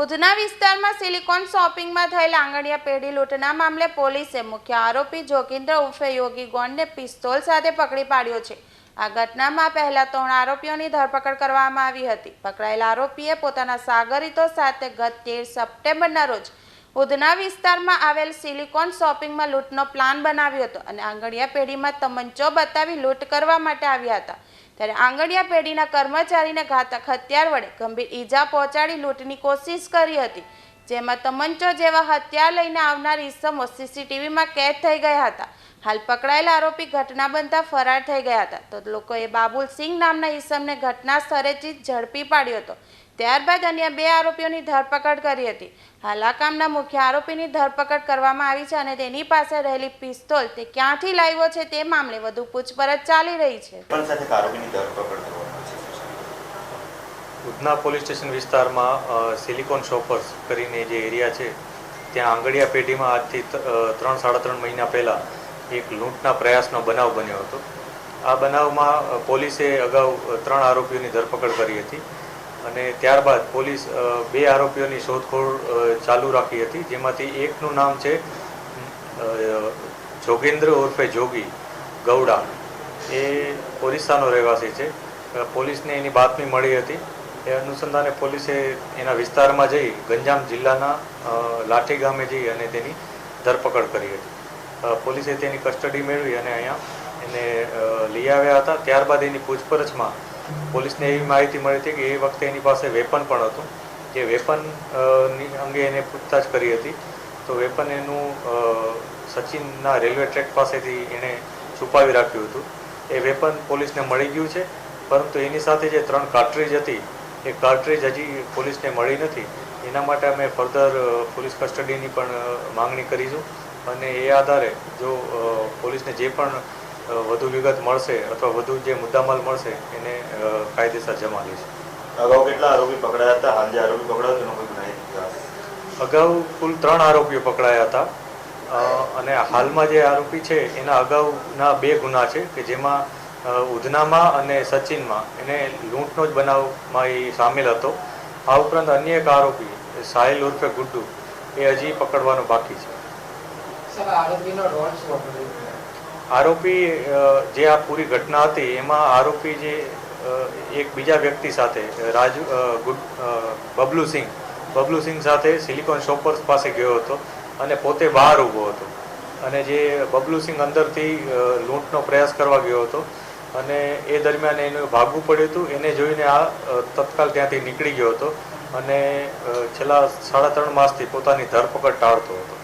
ઉધના વિસ્તારમાં સિલિકોન શોપિંગમાં થયેલ આંગણિયા પેઢી લૂંટના મામલે પોલીસે મુખ્ય આરોપી જોગિન્દ્ર ઉર્ફે યોગી ગોંડને પિસ્તોલ સાથે પકડી પાડ્યો છે. આ ઘટનામાં પહેલા ત્રણ આરોપીઓની ધરપકડ કરવામાં આવી હતી. પકડાયેલા આરોપીએ પોતાના સાગરીતો સાથે ગત તેર સપ્ટેમ્બરના રોજ ઉધના વિસ્તારમાં આવેલ સિલિકોન શોપિંગમાં લૂંટનો પ્લાન બનાવ્યો હતો અને આંગણિયા પેઢીમાં તમંચો બતાવી લૂંટ કરવા માટે આવ્યા હતા. ત્યારે આંગણિયા પેઢીના કર્મચારીને ઘાતક હથિયાર વડે ગંભીર ઈજા પહોંચાડી લૂંટની કોશિશ કરી હતી. જેમાં તમંચો જેવા હત્યા લઈને આવનાર ઈસમો સીસીટીવીમાં કેદ થઈ ગયા હતા. હાલ પકડાયેલા આરોપી ઘટના બનતા ફરાર થઈ ગયા હતા. તો લોકોએ બાબુલ સિંહ નામના ઈસમને ઘટના સ્થળેથી ઝડપી પાડ્યો હતો. ત્યારબાદ અન્ય બે આરોપીઓની ધરપકડ કરી હતી. હાલ કામના મુખ્ય આરોપીની ધરપકડ કરવામાં આવી છે અને તેની પાસે રહેલી પિસ્તોલ તે ક્યાંથી લાવ્યો છે તે મામલે વધુ પૂછપરછ ચાલી રહી છે પણ સાથે એક આરોપીની ધરપકડ કરવામાં આવી છે ઉધના પોલીસ સ્ટેશન વિસ્તારમાં સિલિકોન શોપર્સ કરીને જે એરિયા છે, ત્યાં આંગળીયા પેઢીમાં આજથી ત્રણ, સાડા ત્રણ મહિના પહેલાં એક લૂંટના પ્રયાસનો બનાવ બન્યો હતો. આ બનાવમાં પોલીસે અગાઉ ત્રણ આરોપીઓની ધરપકડ કરી હતી અને ત્યારબાદ પોલીસ બે આરોપીઓની શોધખોળ ચાલુ રાખી હતી, જેમાંથી એકનું નામ છે જોગેન્દ્ર ઉર્ફે જોગી ગૌડા. એ ઓરિસ્સાનો રહેવાસી છે. પોલીસને એની બાતમી મળી હતી. એ અનુસંધાને પોલીસે એના વિસ્તારમાં જઈ ગંજામ જિલ્લાના લાઠી ગામે જઈ અને તેની ધરપકડ કરી હતી. પોલીસે તેની કસ્ટડી મેળવી અને અહીંયા એને લઈ આવ્યા હતા. ત્યારબાદ એની પૂછપરછમાં પોલીસને એવી માહિતી મળી હતી કે એ વખતે એની પાસે વેપન પણ હતું. જે વેપન અંગે એને પૂછતાછ કરી હતી. તો વેપન એનું સચિનના રેલવે ટ્રેક પાસેથી એણે છુપાવી રાખ્યું હતું. એ વેપન પોલીસને મળી ગયું છે. પરંતુ એની સાથે જે ત્રણ કાર્ટ્રીજ હતી એ કાર્ટ્રીજ હજી પોલીસને મળી નથી. એના માટે અમે ફર્ધર પોલીસ કસ્ટડીની પણ માંગણી કરીશું. અને એ આધારે જો પોલીસને જે પણ વધુ વિગત મળશે અથવા વધુ જે મુદ્દામાલ મળશે એને કાયદેસર જમા લઈશું. અગાઉ કેટલા આરોપી પકડાયા હતા? હાલ જે આરોપી પકડાયો તેનો કોઈ ગુનાહિત અગાઉ કુલ ત્રણ આરોપીઓ પકડાયા હતા. અને હાલમાં જે આરોપી છે એના અગાઉના બે ગુના છે કે જેમાં ઉધનામાં અને સચિનમાં. એને લૂંટનો જ બનાવમાં એ સામેલ હતો. આ ઉપરાંત અન્ય એક આરોપી સાહિલ ઉર્ફે ગુડ્ડુ એ હજી પકડવાનો બાકી છે. આરોપી જે આ પૂરી ઘટના હતી એમાં આરોપી જે એક બીજા વ્યક્તિ સાથે રાજુ બબલુ સિંહ. બબલુ સિંહ સાથે સિલિકોન શોપર્સ પાસે ગયો હતો અને પોતે બહાર ઊભો હતો. અને જે બબલુ સિંહ અંદરથી લૂંટનો પ્રયાસ કરવા ગયો હતો અને એ દરમિયાન એનું ભાગવું પડ્યું હતું. એને જોઈને આ તત્કાલ ત્યાંથી નીકળી ગયો હતો અને છેલ્લા સાડા ત્રણ માસથી પોતાની ધરપકડ ટાળતો હતો.